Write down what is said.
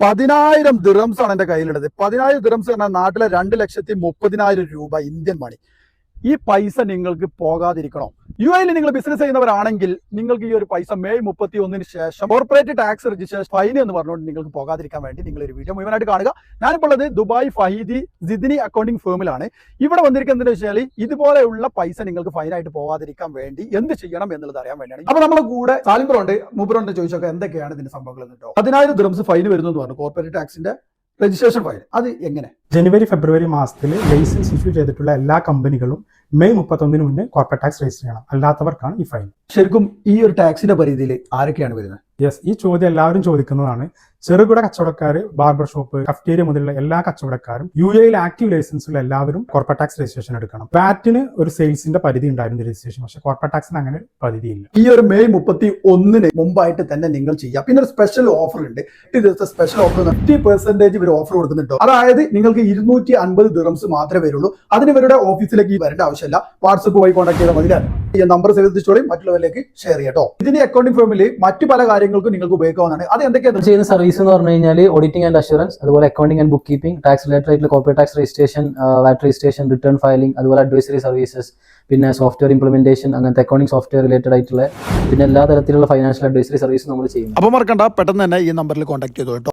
പതിനായിരം ദിറംസ് ആണ് എന്റെ കയ്യിലുള്ളത്. പതിനായിരം ദിറംസ് പറഞ്ഞാൽ നാട്ടിലെ രണ്ട് ലക്ഷത്തി മുപ്പതിനായിരം രൂപ ഇന്ത്യൻ മണി ഈ പൈസ നിങ്ങൾക്ക് പോകാതിരിക്കണം. യു എയിൽ നിങ്ങൾ ബിസിനസ് ചെയ്യുന്നവരാണെങ്കിൽ നിങ്ങൾക്ക് ഈ ഒരു പൈസ മെയ് മുപ്പത്തി ഒന്നിന് ശേഷം കോർപ്പറേറ്റ് ടാക്സ് രജിസ്ട്രേഷൻ ഫൈൻ എന്ന് പറഞ്ഞുകൊണ്ട് നിങ്ങൾക്ക് പോകാതിരിക്കാൻ വേണ്ടി നിങ്ങൾ ഒരു വീഡിയോ മുഴുവനായിട്ട് കാണുക. ഞാനിപ്പോൾ ഉള്ളത് ദുബായ് ഫഹീദി ജിദിനി അക്കൗണ്ടിംഗ് ഫേമിലാണ് ഇവിടെ വന്നിരിക്കുന്നത് വെച്ചാൽ ഇതുപോലെയുള്ള പൈസ നിങ്ങൾക്ക് ഫൈനായിട്ട് പോകാതിരിക്കാൻ വേണ്ടി എന്ത് ചെയ്യണം എന്നുള്ളത് അറിയാൻ വേണ്ടിയാണ്. അപ്പൊ നമ്മുടെ കൂടെ സാലിംബറുണ്ട് മുബ്രോണ്ട് ചോദിച്ചൊക്കെ എന്തൊക്കെയാണ് ഇതിന്റെ സംഭവങ്ങൾ കേട്ടോ. പതിനായിരം ദിവസം ഫൈൻ വരുന്നു എന്ന് പറഞ്ഞു കോർപ്പറേറ്റ് ടാക്സിന്റെ രജിസ്ട്രേഷൻ ഫൈൻ അത് എങ്ങനെ? ജനുവരി ഫെബ്രുവരി മാസത്തിൽ ലൈസൻസ് ഇഷ്യൂ ചെയ്തിട്ടുള്ള എല്ലാ കമ്പനികളും മെയ് മുപ്പത്തൊന്നിന് മുന്നേ കോർപ്പറേറ്റ് ടാക്സ് രജിസ്റ്റർ ചെയ്യണം. അല്ലാത്തവർക്കാണ് ഈ ഫൈൻ ശരിക്കും ഈ ഒരു ടാക്സിന്റെ പരിധിയിൽ ആരൊക്കെയാണ് വരുന്നത്? യെസ് ഈ ചോദ്യം എല്ലാവരും ചോദിക്കുന്നതാണ്. ചെറുകിട കച്ചവടക്കാർ ബാർബർ ഷോപ്പ് കഫ്റ്റേരിയ മുതലുള്ള എല്ലാ കച്ചവടക്കാരും യു എയിൽ ആക്റ്റീവ് ലൈസൻസ് ഉള്ള എല്ലാവരും കോർപ്പറേറ്റ് ടാക്സ് രജിസ്ട്രേഷൻ എടുക്കണം. വാറ്റിന് ഒരു സെയിൽസിന്റെ പരിധി ഉണ്ടായിരുന്നു രജിസ്ട്രേഷൻ പക്ഷെ കോർപ്പറേറ്റ് ടാക്സിന് അങ്ങനെ പരിധിയില്ല. ഈ ഒരു മെയ് മുപ്പത്തി ഒന്നിന് മുമ്പായിട്ട് തന്നെ നിങ്ങൾ ചെയ്യാം. പിന്നെ ഒരു സ്പെഷ്യൽ ഓഫർ ഉണ്ട്. സ്പെഷ്യൽ ഓഫർ ഫിഫ്റ്റി പെർസെന്റേജ് ഇവർ ഓഫർ കൊടുക്കുന്നുണ്ടോ. അതായത് നിങ്ങൾക്ക് ഇരുന്നൂറ്റി അൻപത് ദിറംസ് മാത്രമേ വരുള്ളൂ. അതിന് ഇവരുടെ ഓഫീസിലേക്ക് വരേണ്ട ആവശ്യമില്ല. വാട്സപ്പ് വഴി കോൺടാക്ട് ചെയ്താൽ മതി ഈ നമ്പർ സേവ് ചെയ്തോളി മറ്റുള്ളവരിലേക്ക് ഷെയർ ചെയ്യട്ടോ ഇതിന്റെ അക്കൗണ്ടിംഗ് ഫേമിൽ മറ്റു പല കാര്യങ്ങൾക്കും നിങ്ങൾക്ക് ഉപയോഗിക്കാവുന്നതാണ്. അത് എന്തൊക്കെയാണ് ചെയ്യുന്ന സർവീസ് എന്ന് പറഞ്ഞു കഴിഞ്ഞാൽ ഓഡിറ്റിംഗ് ആൻഡ് അഷുറൻസ് അതുപോലെ accounting and bookkeeping tax related ആയിട്ടുള്ള corporate tax registration VAT registration return filing അതുപോലെ അഡ്വൈസറി സർവീസസ് പിന്നെ സോഫ്റ്റ്വെയർ ഇംപ്ലിമെന്റേഷൻ അങ്ങനത്തെ അക്കൗണ്ടിംഗ് സോഫ്റ്റ്വെയർ റിലേറ്റഡ് ആയിട്ടുള്ള പിന്നെ എല്ലാ തരത്തിലുള്ള ഫൈനാൻഷ്യൽ അഡ്വൈസറി സർവീസ് നമ്മൾ ചെയ്യുന്നു അപ്പൊ മറക്കണ്ട പെട്ടെന്ന് തന്നെ ഈ നമ്പറിൽ കോൺടാക്ട് ചെയ്തോ കേട്ടോ